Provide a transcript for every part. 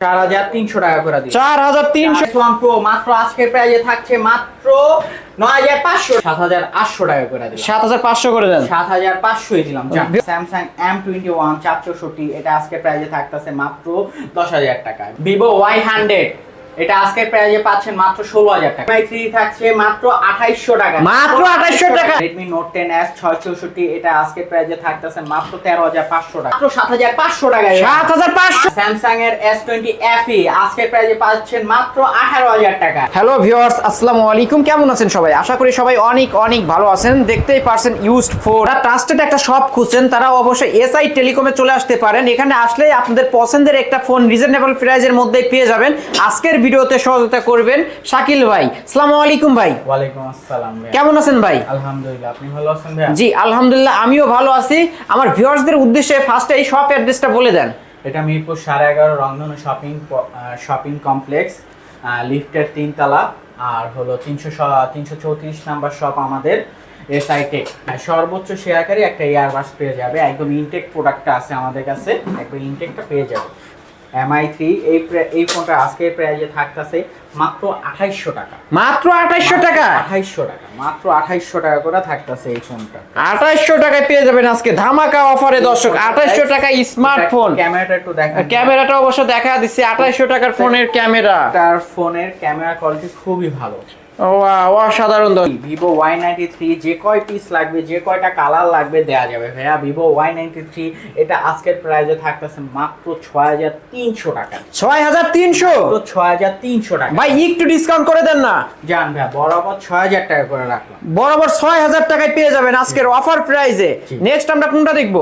চার হাজার তিনশো টাকা করে দিচ্ছি চার হাজার তিনশো মাত্র আজকের প্রাইজে থাকছে মাত্র টাকা করে হাজার পাঁচশো করে দেন। সাত হাজার পাঁচশোই দিলাম। চার এটা আজকের প্রাইজে থাকতেছে মাত্র দশ হাজার টাকায়। ভিভো ওয়াই হান্ড্রেড এটা আজকের প্রাইজে পাচ্ছেন মাত্র ষোলো হাজার টাকা। থ্রি থাকছে মাত্র আঠাইশশো টাকা। মাত্র 2800 টাকা। রেডমি নোট টেন এস ছয় চৌষট্টি এটা আজকের প্রাইজে থাকতেছে মাত্র তেরো হাজার পাঁচশো টাকা। মাত্র সাত হাজার পাঁচশো টাকা। সাত হাজার পাঁচশো। স্যামসাং এর এস টোয়েন্টি এফি আজকের প্রাইজে পাচ্ছেন মাত্র আঠারো হাজার টাকা। হ্যালো ভিউয়ার্স আসসালামু আলাইকুম। কেমন আছেন সবাই? আশা করি সবাই অনেক অনেক ভালো আছেন। দেখতেই পারছেন ইউজড ফোর ট্রাস্টেড একটা শপ খুঁজছেন তারা অবশ্যই এসআই টেলিকমে চলে আসতে পারেন। এখানে আসলে আপনাদের পছন্দের একটা ফোন রিজনেবল প্রাইজের মধ্যেই পেয়ে যাবেন। আজকের ভিডিওতে সহযোগিতা করবেন শাকিল ভাই। আসসালামু আলাইকুম ভাই। ওয়ালাইকুম আসসালাম। কেমন আছেন ভাই? আলহামদুলিল্লাহ আপনি ভালো আছেন ভাইয়া? জি আলহামদুলিল্লাহ আমিও ভালো আছি। আমার ভিউয়ার্সদের উদ্দেশ্যে ফার্স্টে এই শপ অ্যাড্রেসটা বলে দেন। এটা মিরপুর সাড়ে এগারো রংধনু শপিং শপিং কমপ্লেক্স লিফটের তিনতলা আর হলো তিনশো তিনশো চৌত্রিশ নাম্বার শপ আমাদের এসআই টেক সর্বোচ্চ শেয়ারকারী একটা ইয়ারবাস পেয়ে যাবে। একদম ইনটেক প্রোডাক্টটা আছে আমাদের কাছে একদম ইনটেকটা পেয়ে যাবে। এমআই থ্রি এই এই ফোনটা আজকের প্রাইজে থাকতেছে মাত্র আঠাইশশো টাকা। মাত্র আঠাইশশো টাকা? আঠাইশশো টাকা মাত্র আঠাইশশো টাকা করে থাকতেছে এই ফোনটা। আঠাইশশো টাকায় পেয়ে যাবেন আজকে ধামাকা অফারে দর্শক আঠাইশশো টাকা স্মার্টফোন। ক্যামেরাটা একটু দেখা ক্যামেরাটা অবশ্য দেখা দিচ্ছে আঠাইশশো টাকার ফোনের ক্যামেরা। তার ফোনের ক্যামেরা কোয়ালিটি খুবই ভালো। অসাধারণ। ভিভো ওয়াই নাইনটি থ্রি যে কয় পিস লাগবে যে কয়টা কালার লাগবে দেওয়া যাবে। ভাইয়া ভিভো ওয়াই নাইনটি থ্রি এটা আজকের প্রাইজে থাকতেছে মাত্র ছয় হাজার তিনশো টাকা। ছয় হাজার তিনশো? তো ছয় হাজার তিনশো টাকা। ভাই একটু ডিসকাউন্ট করে দেন না। জান ভাইয়া বরাবর ছয় হাজার টাকা করে রাখলাম। বরাবর ছয় হাজার টাকায় পেয়ে যাবেন আজকের অফার প্রাইজে নেক্সট আমরা কোনটা দেখব?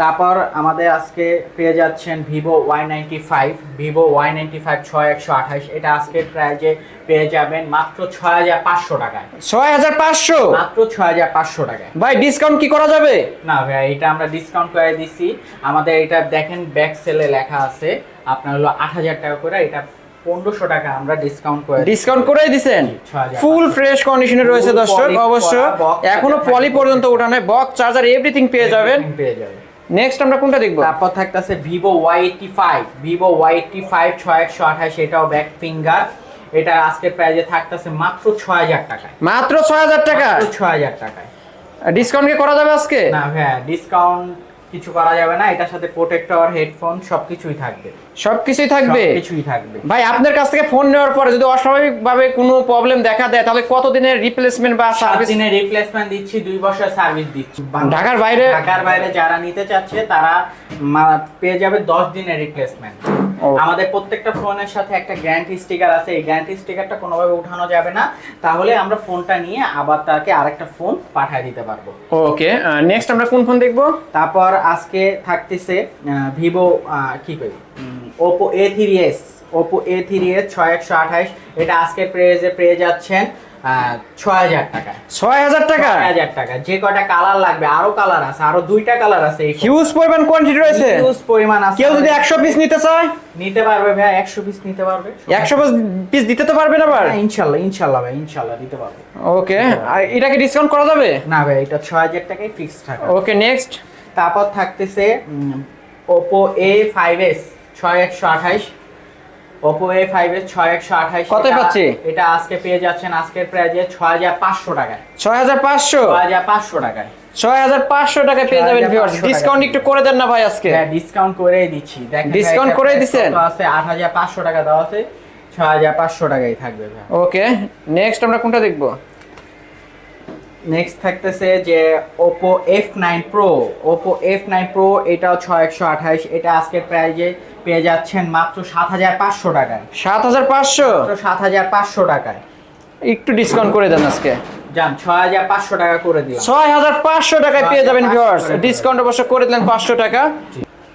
তারপর আমাদের আজকে পেয়ে যাচ্ছেন Vivo Y ninety five Vivo Y ninety five ছয় একশো আঠাশ। এটা আজকের প্রাইজে পেয়ে যাবেন মাত্র ছয় হাজার পাঁচশো টাকায়। ছয় হাজার পাঁচশো? মাত্র ছয় হাজার পাঁচশো টাকায়। ভাই ডিসকাউন্ট কি করা যাবে? না ভাইয়া এটা আমরা ডিসকাউন্ট করে দিছি। আমাদের এটা দেখেন ব্যাক সেলে লেখা আছে। আপনার হলো আট হাজার টাকা করে এটা পনেরোশো টাকা আমরা ডিসকাউন্ট করে। ডিসকাউন্ট করেই দিছেন? ফুল ফ্রেশ কন্ডিশনে রয়েছে দর্শক অবশ্য এখনও পলি। পর্যন্ত ওঠানো বক্স চার্জার এভরিথিং পেয়ে যাবেন। পেয়ে যাবেন নেক্সট আমরা কোনটা দেখব? তারপর থাকতেছে Vivo Y eighty five Vivo Y eighty five ছয় একশো আঠাশ এটাও ব্যাক ফিঙ্গার এটা আজকের প্রাইজে থাকতেছে মাত্র ছয় হাজার টাকায়। মাত্র ছয় হাজার টাকা? ছয় হাজার টাকায়। ডিসকাউন্ট কি করা যাবে আজকে? না হ্যাঁ ডিসকাউন্ট কিছু করা যাবে না এটার সাথে প্রোটেক্টর হেডফোন সবকিছুই থাকবে। সবকিছুই থাকবে? কিছুই থাকবে। ভাই আপনার কাছ থেকে ফোন নেওয়ার পরে যদি অস্বাভাবিক ভাবে কোনো প্রবলেম দেখা দেয় তাহলে কত দিনের রিপ্লেসমেন্ট বা সার্ভিস দিনের রিপ্লেসমেন্ট দিচ্ছি দুই বছর সার্ভিস দিচ্ছি। ঢাকার বাইরে? ঢাকার বাইরে যারা নিতে চাচ্ছে তারা পেয়ে যাবে দশ দিনের রিপ্লেসমেন্ট আমাদের প্রত্যেকটা ফোনের সাথে একটা গ্যারান্টি স্টিকার আছে। এই গ্যারান্টি স্টিকারটা কোনোভাবে উঠানো যাবে না। তাহলে আমরা ফোনটা নিয়ে আবার তাকে আরেকটা ফোন পাঠিয়ে দিতে পারব। ওকে নেক্সট আমরা কোন ফোন দেখব? তারপর আজকে থাকতেছে ভিভো কি করি? Oppo A three S Oppo A three S ছয় একশো আঠাইশ এটা আজকে প্রেজে পেয়ে যাচ্ছেন ছয় হাজার টাকা ছয় হাজার টাকা? ছয় হাজার টাকা। যে কয়টা কালার লাগবে আরও কালার আছে আরও দুইটা কালার আছে হিউজ পরিমাণ কোয়ান্টিটি রয়েছে? হিউজ পরিমাণ আছে। কেউ যদি একশো পিস নিতে চায়? নিতে পারবে ভাই একশো পিস নিতে পারবে। একশো পিস দিতে তো পারবেন আবার? হ্যাঁ, ইনশাল্লাহ ইনশাল্লাহ ভাই ইনশাল্লাহ দিতে পারবে। ওকে এটা কি ডিসকাউন্ট করা যাবে? না ভাই এটা ছয় হাজার টাকাই ফিক্স টাকা ওকে নেক্সট তারপর থাকতেছে ওপো এ ফাইভ এস ছয় একশো আঠাইশ ওপো এ ফাইভ এস ছয় একশো আঠাইশ কত পাচ্ছি? এটা আজকে পেয়ে যাচ্ছেন আজকের প্রাইজে ছয় হাজার পাঁচশো টাকায়। ছয় হাজার পাঁচশো? ছয় হাজার পাঁচশো টাকায়। ছয় হাজার পাঁচশো টাকা পেয়ে যাবেন ভিউয়ার্স ডিসকাউন্ট একটু করে দেন না ভাই আজকে। হ্যাঁ ডিসকাউন্ট করেই দিচ্ছি। একটা দিছেন? কত আছে? আট হাজার পাঁচশো টাকা দেওয়া আছে। ছয় হাজার পাঁচশো টাকাই থাকবে ভাই। ওকে নেক্সট আমরা কোনটা দেখব? নেক্সট থাকতেছে যে Oppo F nine Pro Oppo F nine Pro এটাও ছয় একশো আঠাইশ এটা আজকের প্রাইজে পেয়ে যাচ্ছেন মাত্র সাত হাজার পাঁচশো টাকায়। সাত হাজার পাঁচশো? সাত হাজার পাঁচশো টাকায়। একটু ডিসকাউন্ট করে দেন আজকে। যান ছয় হাজার পাঁচশো টাকা করে দিলাম। ছয় হাজার পাঁচশো টাকায় পেয়ে যাবেন ভিউয়ার্স ডিসকাউন্ট অবশ্য করে দিলেন পাঁচশো টাকা।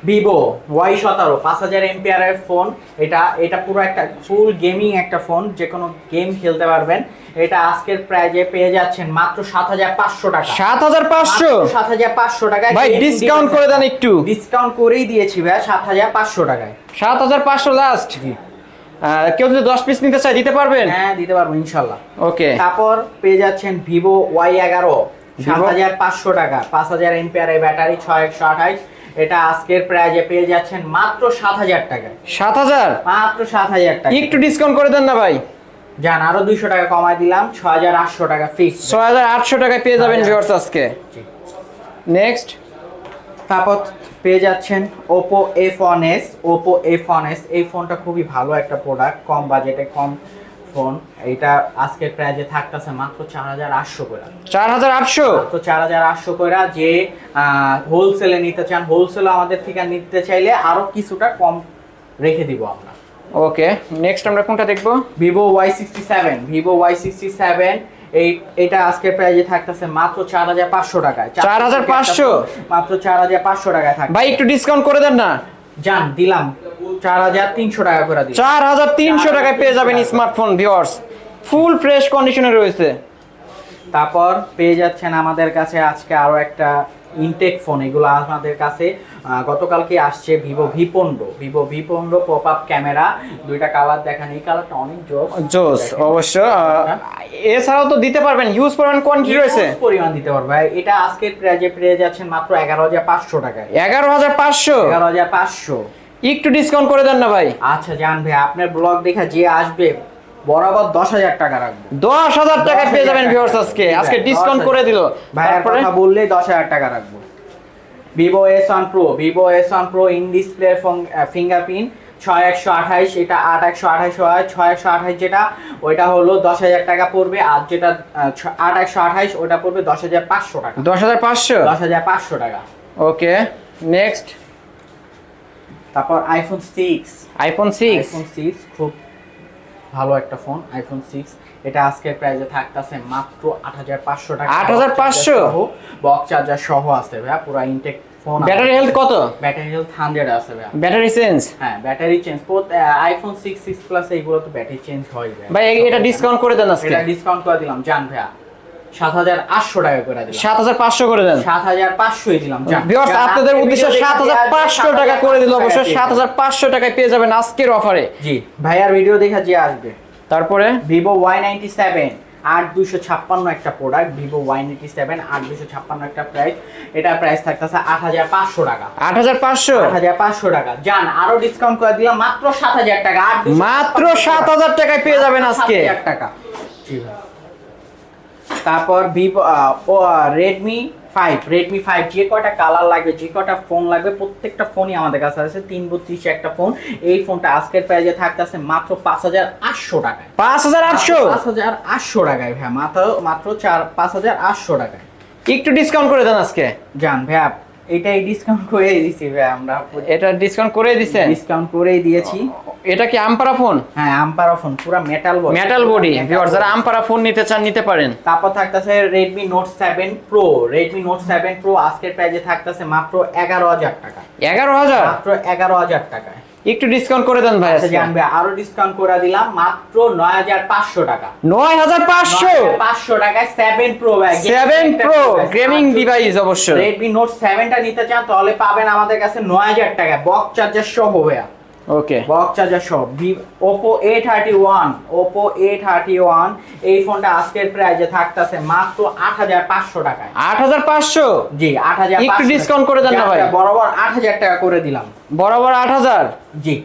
ভিভো ওয়াই সতেরো পাঁচ হাজার এমপিআর ফোন এটা এটা পুরো একটা ফুল গেমিং একটা ফোন যে কোনো গেম খেলতে পারবেন। এটা আজকের প্রাইজে পেয়ে যাচ্ছেন মাত্র সাত হাজার পাঁচশো টাকা। সাত হাজার পাঁচশো? সাত হাজার পাঁচশো টাকায় ভাই ডিসকাউন্ট করে দেন একটু। ডিসকাউন্ট করেই দিয়েছি ভাই সাত হাজার পাঁচশো টাকায়। সাত হাজার পাঁচশো লাস্ট কেউ যদি দশ পিস নিতে চায় দিতে পারবেন? হ্যাঁ দিতে পারব ইনশাল্লাহ। ওকে তারপর পেয়ে যাচ্ছেন ভিভো ওয়াই এগারো সাত হাজার পাঁচশো টাকা পাঁচ হাজার এমপিআর ব্যাটারি ছয় একশো আঠাইশ এটা আজকের প্রাইজে পেয়ে যাচ্ছেন মাত্র সাত হাজার টাকায় সাত হাজার? মাত্র সাত হাজার টাকা। একটু ডিসকাউন্ট করে দেন না ভাই। যান আরও দুইশো টাকা কমায় দিলাম ছ হাজার আটশো টাকা ফিক্স ছয় হাজার আটশো টাকায় পেয়ে যাবেন ভিউয়ার্স আজকে। নেক্সট তারপর পেয়ে যাচ্ছেন Oppo F one S Oppo F one S এই ফোনটা খুবই ভালো একটা প্রোডাক্ট কম বাজেটে কম ফোন এটা আজকের প্রাইজে থাকতেছে মাত্র চার হাজার আটশো করে চার হাজার আটশো? তো চার হাজার আটশো করে যে হোলসেলে নিতে চান হোলসেলে আমাদের থেকে নিতে চাইলে আরও কিছুটা কম রেখে দিব আমরা। ওকে নেক্সট আমরা কোনটা দেখব? Vivo Y sixty seven Vivo Y sixty seven এই এটা আজকের প্রাইজে থাকতেছে মাত্র চার হাজার পাঁচশো টাকায়। 4,500? মাত্র চার হাজার পাঁচশো টাকায় থাকবে ভাই একটু ডিসকাউন্ট করে দেন না। যান দিলাম। চার হাজার তিনশো টাকা করে হাজার তিনশো টাকায় পেয়ে যাবেন স্মার্টফোন ভিউয়ার্স ফুল ফ্রেশ কন্ডিশনে রয়েছে। তারপর পেয়ে যাচ্ছেন আমাদের কাছে আজকে আরও একটা ইনটেক ফোন এগুলো আমাদের কাছে গতকালকে আসছে ভিভো ভি পনেরো। ভিভো ভি পনেরো পপ আপ ক্যামেরা দুইটা কালার দেখেন। এই কালারটা অনেক জোস। জোস অবশ্য এছাড়াও তো দিতে পারবেন। হিউজ পরিমাণ কোয়ান্টিটি রয়েছে। পরিমাণ দিতে পারবে। এটা আজকের প্রাইজে পেয়ে যাচ্ছেন মাত্র এগারো হাজার পাঁচশো টাকায়। এগারো হাজার পাঁচশো। এগারো হাজার পাঁচশো। একটু ডিসকাউন্ট করে দেন না ভাই। আচ্ছা জান ভাই আপনার ব্লগ দেখা যে আসবে বরাবর দশ হাজার টাকা রাখব। দশ হাজার টাকায় পেয়ে যাবেন 10,000 ভিউয়ার্স আজকে। আজকে ডিসকাউন্ট করে দিল। তারপরে? কথা বললেই দশ হাজার টাকা রাখব। Vivo S one pro Vivo S one pro in display fingerprint ছয় একশো আঠাইশ এটা আট একশো আঠাইশ হয় ছয় একশো আঠাইশ যেটা ওইটা হলো দশ হাজার টাকা পড়বে আর যেটা আট একশো আঠাইশ ওটা পড়বে দশ হাজার পাঁচশো টাকা। দশ হাজার পাঁচশো? দশ হাজার পাঁচশো টাকা। ওকে নেক্সট তারপর iPhone six iPhone six iPhone six খুব ভালো একটা ফোন আইফোন সিক্স এটা আজকের প্রাইসে থাকতেছে মাত্র আট হাজার পাঁচশো টাকা। 8,500? বক্স চার্জার সহ আছে ভাইয়া পুরো ইনটেক ফোন ব্যাটারি হেলথ কত? ব্যাটারি হেলথ হান্ড্রেড আছে ভাইয়া। ব্যাটারি চেঞ্জ হ্যাঁ battery change iPhone six six plus এইগুলো তো ব্যাটারি চেঞ্জ হয় ভাই এটা ডিসকাউন্ট করে দেন আজকে। এটা ডিসকাউন্ট করে দিলাম। জান ভাইয়া। সাত হাজার আটশো করে দিলাম। সাত হাজার পাঁচশো করে দেন। সাত হাজার পাঁচশোই দিলাম জান ভিউয়ার্স জান, আপনাদের উদ্দেশ্যে video সাত দেখে হাজার যে পাঁচশো আসবে, টাকা করে দিল অবশ্যই টাকা সাত হাজার পাঁচশো টাকায় পেয়ে যাবেন আজকের অফারে। জি ভাইয়ার ভিডিও দেখে যে আসবে। তারপরে? ভিভো ওয়াই নাইনটি সেভেন আট দুশো ছাপ্পান্ন একটা product Vivo Y ninety seven আট দুশো ছাপ্পান্ন একটা প্রাইস থাকতেছে আট হাজার পাঁচশো টাকা। আট হাজার পাঁচশো? আট হাজার পাঁচশো টাকা। যান আরও ডিসকাউন্ট করে দিলাম মাত্র সাত হাজার টাকা মাত্র সাত হাজার টাকায় পেয়ে যাবেন আজকে হাজার টাকা। জি ভাই। তারপর Vivo Redmi five Redmi five যে কটা কালার লাগবে যে কটা ফোন লাগবে প্রত্যেকটা ফোনই আমাদের কাছে আছে। তিন বত্রিশ একটা ফোন এই ফোনটা আজকের প্রাইজে থাকতেছে মাত্র পাঁচ হাজার আটশো টাকায়। পাঁচ হাজার আটশো? পাঁচ হাজার আটশো টাকায় ভাই মাত্র মাত্র চার পাঁচ হাজার আটশো টাকায়। একটু ডিসকাউন্ট করে দেন আজকে। জান ভাই এটাই ডিসকাউন্ট করে দিছি ভাই আমরা। এটা ডিসকাউন্ট করে দিছেন? ডিসকাউন্ট করেই দিয়েছি। এটা কি আমপারা ফোন হ্যাঁ আমপারা ফোন পুরো metal body metal body viewers যারা আমপারা ফোন নিতে চান নিতে পারেন। তারপর থাকতেছে Redmi note seven pro Redmi note seven pro আজকের প্রাইসে থাকতেছে মাত্র এগারো হাজার টাকা। এগারো হাজার? মাত্র এগারো হাজার টাকায়। একটু ডিসকাউন্ট করে দেন ভাই আজকে। জানবে আরও ডিসকাউন্ট করে দিলাম মাত্র নয় হাজার পাঁচশো টাকা। নয় হাজার পাঁচশো? পাঁচশো টাকায় 7 pro bag 7 pro gaming device অবশ্যই। রেডমি নোট 7টা নিতে চান তাহলে পাবেন আমাদের কাছে নয় হাজার টাকা বক্স চার্জার সহ ভাইয়া। ওকে বক্স চার্জার সহ Oppo A thirty one Oppo A thirty one এই ফোনটা আজকের প্রাইজে থাকতেছে মাত্র আট হাজার পাঁচশো টাকায়। আট হাজার পাঁচশো? জি আট হাজার একটু discount করে দেন না ভাই। বরাবর আট হাজার টাকা করে দিলাম। বরাবর আট হাজার? জি।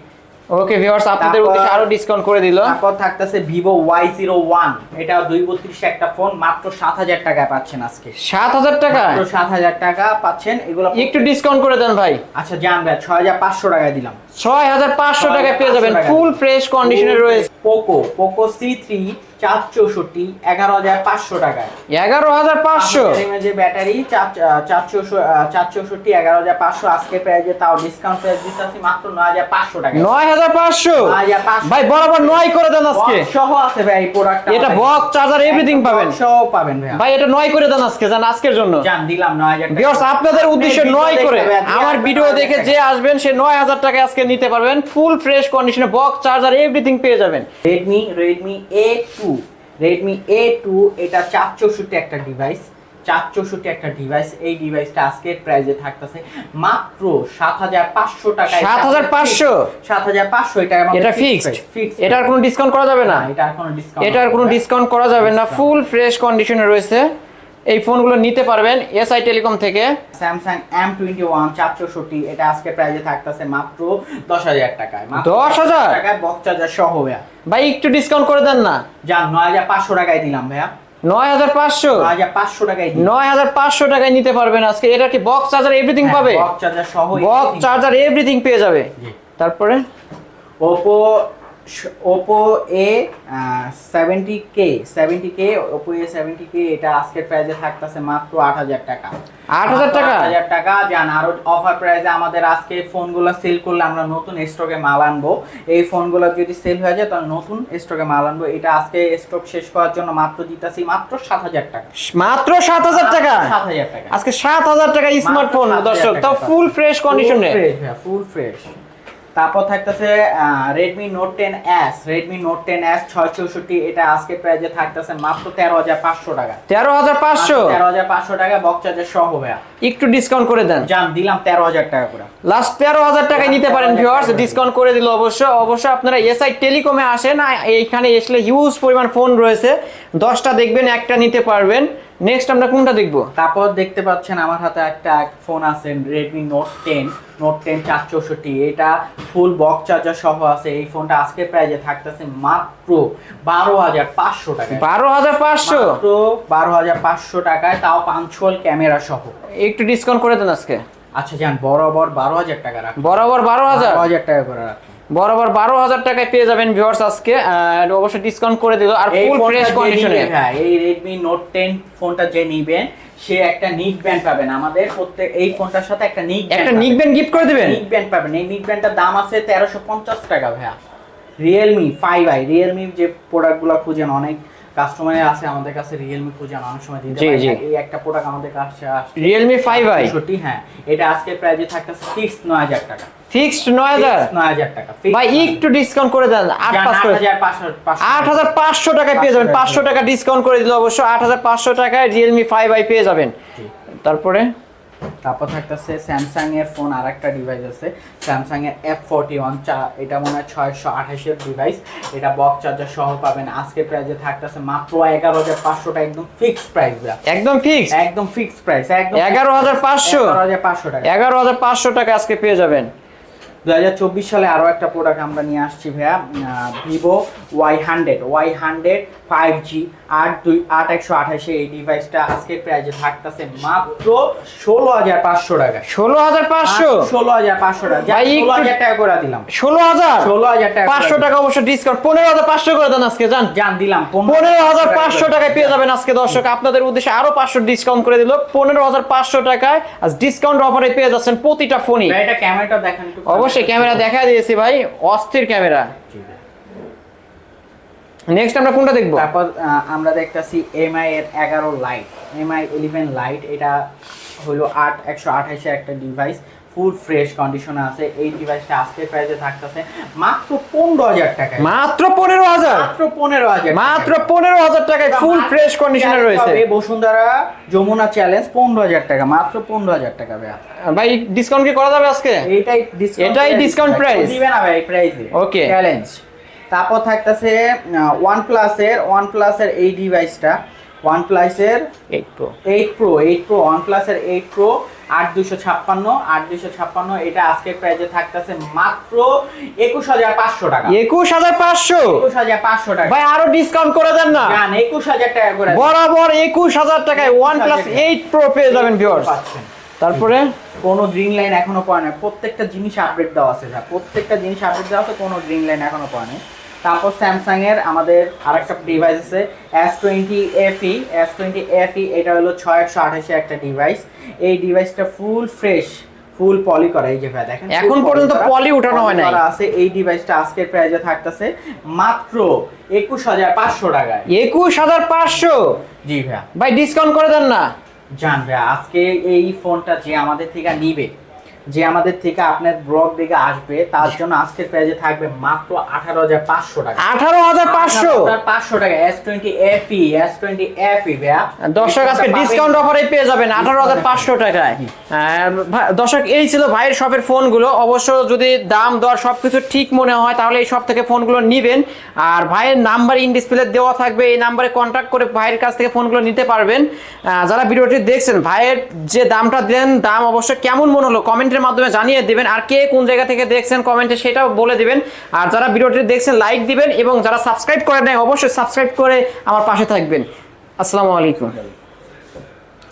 ওকে ভিউয়ার্স আপনাদের উদ্দেশ্যে আরও ডিসকাউন্ট করে দিল। তারপর থাকতেছে ভিভো ওয়াই জিরো ওয়ান এটা দুই বত্রিশ একটা ফোন মাত্র সাত হাজার টাকায় পাচ্ছেন আজকে। সাত হাজার টাকা? সাত হাজার টাকা পাচ্ছেন। এগুলো একটু ডিসকাউন্ট করে দেন ভাই। আচ্ছা জানবে ছয় হাজার পাঁচশো টাকায় দিলাম। ছয় হাজার পাঁচশো টাকায় পেয়ে যাবেন ফুল ফ্রেশ কন্ডিশনে রয়েছে। পোকো পোকো সি থ্রি চার চৌষট্টি এগারো হাজার পাঁচশো টাকায়। এগারো হাজার পাঁচশো। যে ব্যাটারি চার চৌষট্টি এগারো হাজার পাঁচশো আজকে প্রাইজে তাও ডিসকাউন্ট প্রাইস মাত্র নয় হাজার পাঁচশো টাকা নয় হাজার পাঁচশো? 9,500 ভাই বরাবর নয় করে দেন আজকে। সহ আছে ভাই এই প্রোডাক্টটা এটা বক্স চার্জার এভরিথিং পাবেন। সহ পাবেন ভাই ভাই এটা নয় করে দেন আজকে জান আজকের জন্য। জান দিলাম নয় হাজার আপনাদের উদ্দেশ্যে নয় করে আমার ভিডিও দেখে যে আসবেন সে নয় হাজার টাকা আজকে নিতে পারবেন ফুল ফ্রেশ কন্ডিশনে বক্স চার্জার এভরিথিং পেয়ে যাবেন। Redmi Redmi A two Redmi A two এটা চার চৌষট্টি একটা ডিভাইস চার চৌষট্টি একটা ডিভাইস এই ডিভাইসটা আজকের প্রাইজে থাকতেছে মাত্র সাত হাজার পাঁচশো টাকা 7,500? সাত হাজার পাঁচশো এটা এটা ফিক্সড ফিক্সড এটার কোনো ডিসকাউন্ট করা যাবে না? এটা কোনো ডিসকাউন্ট এটার কোনো ডিসকাউন্ট করা যাবে না ফুল ফ্রেশ কন্ডিশনে রয়েছে। এই ফোনগুলো নিতে পারবেন এসআই টেলিকম থেকে। স্যামসাং এম টোয়েন্টি ওয়ান চার চৌষট্টি এটা আজকে প্রাইজে থাকতেছে মাত্র দশ হাজার টাকায়। দশ হাজার? টাকায় বক্স চার্জার সহ ভাইয়া। ভাই একটু ডিসকাউন্ট করে দেন না। যান নয় হাজার পাঁচশো টাকায় দিলাম ভাইয়া। নয় হাজার পাঁচশো? পাঁচশো টাকায় নয় হাজার পাঁচশো টাকায় নিতে পারবেন আজকে। এটা কি বক্স চার্জার এভরিথিং পাবে? বক্স চার্জার সহ বক্স চার্জার এভরিথিং পেয়ে যাবে। তারপরে? Oppo Oppo A seventy K seventy K Oppo A seventy K এটা আজকের প্রাইজে থাকতেছে মাত্র আট হাজার টাকা। 8,000 টাকা? আট হাজার টাকা যান আরও অফার প্রাইজে আমাদের আজকে ফোনগুলো সেল করলে আমরা নতুন স্টকে মাল আনব। এই ফোনগুলো যদি সেল হয়ে যায় তাহলে নতুন স্টকে মাল আনব। এটা আজকে স্টক শেষ করার জন্য মাত্র দিতেছি মাত্র সাত হাজার টাকা। মাত্র সাত হাজার টাকা? সাত হাজার টাকা। আজকে সাত হাজার টাকা স্মার্টফোন 7,000 দর্শক টাকা। ফুল ফ্রেশ কন্ডিশনে ফুল ফ্রেশ তারপর থাকতেছে Redmi note ten S Redmi note ten S ছয় চৌষট্টি এটা আজকে প্রাইজে থাকতেছে মাত্র তেরো হাজার পাঁচশো টাকা। তেরো হাজার পাঁচশো? তেরো হাজার পাঁচশো টাকা বক্স সহ ভাইয়া। একটু ডিসকাউন্ট করে দেন। জান দিলাম তেরো হাজার টাকা করে লাস্ট তেরো হাজার টাকায় নিতে পারেন 13,000 ভিউয়ার্স ডিসকাউন্ট করে দিল অবশ্য অবশ্য আপনারা এসআই টেলিকমে আসেন এইখানে এসলে হিউজ পরিমাণ ফোন রয়েছে। দশটা দেখবেন একটা নিতে পারবেন। নেক্সট আমরা কোনটা দেখব? তারপর দেখতে পাচ্ছেন আমার হাতে একটা ফোন আছে Redmi note ten note ten চার চৌষট্টি। এটা ফুল বক্স চার্জার সহ আছে। এই ফোনটা আজকে প্রাইজে থাকতেছে মাত্র বারো হাজার পাঁচশো টাকা বারো হাজার পাঁচশো? মাত্র বারো হাজার পাঁচশো টাকায় তাও পাঁচশোল ক্যামেরা সহ। একটু ডিসকাউন্ট করে দেন আজকে। আচ্ছা যান বরাবর বারো হাজার টাকা রাখুন। বরাবর বারো হাজার? বারো হাজার টাকা করে রাখুন। বরাবর বারো হাজার টাকায় পেয়ে যাবেন ভিউয়ার্স আজকে অবশ্যই ডিসকাউন্ট করে দিল আর ফুল ফ্রেশ কন্ডিশনে হ্যাঁ এই রেডমি নোট টেন ফোনটা যে নিবেন সে একটা নিক ব্যান্ড পাবেন। আমাদের প্রত্যেক এই ফোনটার সাথে একটা নিক একটা নিক ব্যান্ড গিফট করে দিবেন? নিক ব্যান্ড পাবেন। এই নিক ব্যান্ডটার দাম আছে তেরোশো পঞ্চাশ টাকা ভাইয়া। রিয়েলমি ফাইভ আই রিয়েলমি যে প্রোডাক্টগুলো খুঁজেন অনেক কাস্টমার আছে আমাদের কাছে রিয়েলমি খুঁজেন অনেক সময় দিতে পারে এই একটা প্রোডাক্ট আমাদের কাছে আসছে। সত্যি হ্যাঁ। এটা আজকে প্রাইজে থাকতেছে ফিক্স নয় হাজার টাকা। ফিক্সড নয় হাজার Fixed নয় হাজার টাকা। ভাই একটু ডিসকাউন্ট করে দেন আট যান, পাঁচ আট করে হাজার পাঁচশো পাঁচশো। আট হাজার পাঁচশো টাকায় পেয়ে যাবেন। পাঁচশো। টাকা ডিসকাউন্ট করে দিল অবশ্য আট হাজার পাঁচশো টাকায় রিয়েলমি ফাইভ আই পেয়ে যাবেন। তারপরে? তারপর থাকতেছে স্যামসাং এর ফোন আর একটা ডিভাইস আছে। স্যামসাং এর এফ ফোরটি ওয়ান চা এটা মনে হয় ছয়শো আঠাশের ডিভাইস এটা বক্স চার্জার সহ পাবেন। আজকে প্রাইজে থাকতেছে মাত্র এগারো হাজার পাঁচশোটা একদম ফিক্সড প্রাইস একদম ফিক্স একদম ফিক্সড প্রাইস একদম এগারো হাজার পাঁচশো? এগারো হাজার পাঁচশো টাকা। এগারো হাজার পাঁচশো টাকা আজকে পেয়ে যাবেন। দু হাজার চব্বিশ সালে আরও একটা প্রোডাক্ট আমরা নিয়ে আসছি ভাইয়া Vivo Y hundred Y hundred five G আট দুই আট একশো আঠাশে এই ডিভাইসটা আজকের প্রাইজে থাকতেছে মাত্র ষোলো হাজার পাঁচশো টাকা। ষোলো হাজার পাঁচশো? ষোলো হাজার পাঁচশো টাকা। ভাই, ষোলো হাজার টাকা করে দিলাম। ষোলো হাজার? ষোলো হাজার টাকা পাঁচশো টাকা অবশ্য ডিসকাউন্ট পনেরো হাজার পাঁচশো করে দেন আজকে যান। জান দিলাম পনেরো হাজার পাঁচশো টাকায় পেয়ে যাবেন আজকে দর্শক। আপনাদের উদ্দেশ্যে আরও পাঁচশো ডিসকাউন্ট করে দিল। পনেরো হাজার পাঁচশো টাকায় আর ডিসকাউন্ট অফারে পেয়ে যাচ্ছেন প্রতিটা ভাই, এটা ক্যামেরাটা দেখেন একটু অবশ্যই ক্যামেরা দেখা দিয়েছি ভাই, অস্থির ক্যামেরা। নেক্সট আমরা কোনটা দেখব? তারপর আমরা দেখতেছি এমআই এর এগারো লাইট এমআই ইলেভেন লাইট এটা হলো আট, একশো আঠাশে একটা ডিভাইস ফুল ফ্রেশ কন্ডিশনে আছে। এই ডিভাইসটা আজকের প্রাইসে থাকতেছে মাত্র পনেরো হাজার টাকা মাত্র পনেরো হাজার? মাত্র পনেরো হাজার মাত্র পনেরো হাজার টাকায় ফুল ফ্রেশ কন্ডিশনে রয়েছে। বসুন্ধরা যমুনা চ্যালেঞ্জ পনেরো হাজার টাকা মাত্র পনেরো হাজার টাকা ভাই ডিসকাউন্ট কি করা যাবে আজকে? এইটাই discount এটাই ডিসকাউন্ট প্রাইস? দিবে না ভাই প্রাইসে ওকে চ্যালেঞ্জ তারপর থাকতেছে ওয়ান প্লাসের ওয়ান প্লাসের এই ডিভাইসটা ওয়ান প্লাসের এই তো eight pro eight pro one প্লাসের এইট প্রো আট দুশো ছাপ্পান্ন আট দুশো ছাপ্পান্ন এটা আজকের প্রাইজে থাকতেছে মাত্র একুশ হাজার পাঁচশো টাকা। একুশ হাজার পাঁচশো? একুশ হাজার পাঁচশো টাকা। ভাই আরও ডিসকাউন্ট করে দেন না। জান একুশ হাজার টাকা করে বরাবর একুশ হাজার টাকায় ওয়ান প্লাস এইট প্রো পেয়ে যাবেন ভিউয়ার্স তারপরে? কোনো গ্রিন লাইন এখনও পাওয়া নাই। প্রত্যেকটা জিনিস আপডেট দেওয়া আছে প্রত্যেকটা জিনিস আপডেট দেওয়া আছে কোনো গ্রিন লাইন এখনও পাওয়া নেই। তারপর স্যামসাং এর আমাদের আরেকটা ডিভাইস আছে S twenty FE S twenty FE এটা হলো ছয় একশো আঠাশে একটা ডিভাইস এই ডিভাইসটা ফুল ফ্রেশ ফুল পলি করা এই যে ভাই দেখেন এখন পর্যন্ত পলি উঠানো হয়। করা আছে এই ডিভাইসটা আজকের প্রাইজে থাকতেছে মাত্র একুশ হাজার পাঁচশো টাকায়। একুশ হাজার পাঁচশো? জি ভাইয়া। ভাই ডিসকাউন্ট করে দেন না। জান ভাইয়া আজকে এই ফোনটা যে আমাদের থেকে নিবে যে আমাদের থেকে আপনার ব্লগ দিকে আসবে তার জন্য আজকের প্রাইজে থাকবে মাত্র আঠারো হাজার পাঁচশো টাকা। আঠারো হাজার পাঁচশো? পাঁচশো টাকা S twenty FE S twenty FE ভাইয়া। দর্শক আজকে ডিসকাউন্ট অফারে পেয়ে যাবেন আঠারো হাজার পাঁচশো টাকায়। দর্শক এই ছিল ভাইয়ের শপের ফোনগুলো। অবশ্য যদি দাম দর সবকিছু ঠিক মনে হয় তাহলে এই শপ থেকে ফোনগুলো নিবেন। আর ভাইয়ের নাম্বার ইন ডিসপ্লে দেওয়া থাকবে এই নাম্বারে কন্ট্যাক্ট করে ভাইয়ের কাছ থেকে ফোনগুলো নিতে পারবেন। আহ, যারা ভিডিওটি দেখছেন ভাইয়ের যে দামটা দেন দাম অবশ্য কেমন মনে হলো কমেন্টের মাধ্যমে জানিয়ে দেবেন আর কে কোন জায়গা থেকে দেখছেন কমেন্টে সেটাও বলে দিবেন। আর যারা ভিডিওটি দেখছেন লাইক দিবেন এবং যারা সাবস্ক্রাইব করে নেয় অবশ্যই সাবস্ক্রাইব করে আমার পাশে থাকবেন। আসসালামু আলাইকুম।